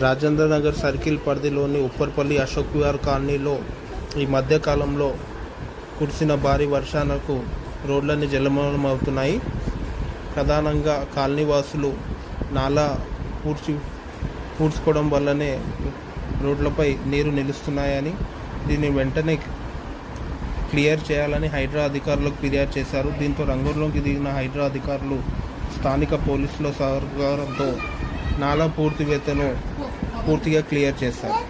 Rajendra Nagar circle పరిధిలోని ఉప్పర్పల్లి అశోక్ విహార్ కాలనీలో ఈ మధ్యకాలంలో కురిసిన భారీ వర్షాలకు రోడ్లన్నీ జలమయం అవుతున్నాయి ప్రధానంగా కాలనీవాసులు నాలా పూడ్చి పూడ్చుకోవడం వల్లనే రోడ్లపై నీరు నిలుస్తున్నాయని దీన్ని వెంటనే క్లియర్ చేయాలని హైడ్రా అధికారులకు ఫిర్యాదు చేశారు. దీంతో రంగంలోకి దిగిన హైడ్రా అధికారులు స్థానిక పోలీసుల సహకారంతో నాలా పూర్తివేత్తను పూర్తిగా క్లియర్ చేస్తారు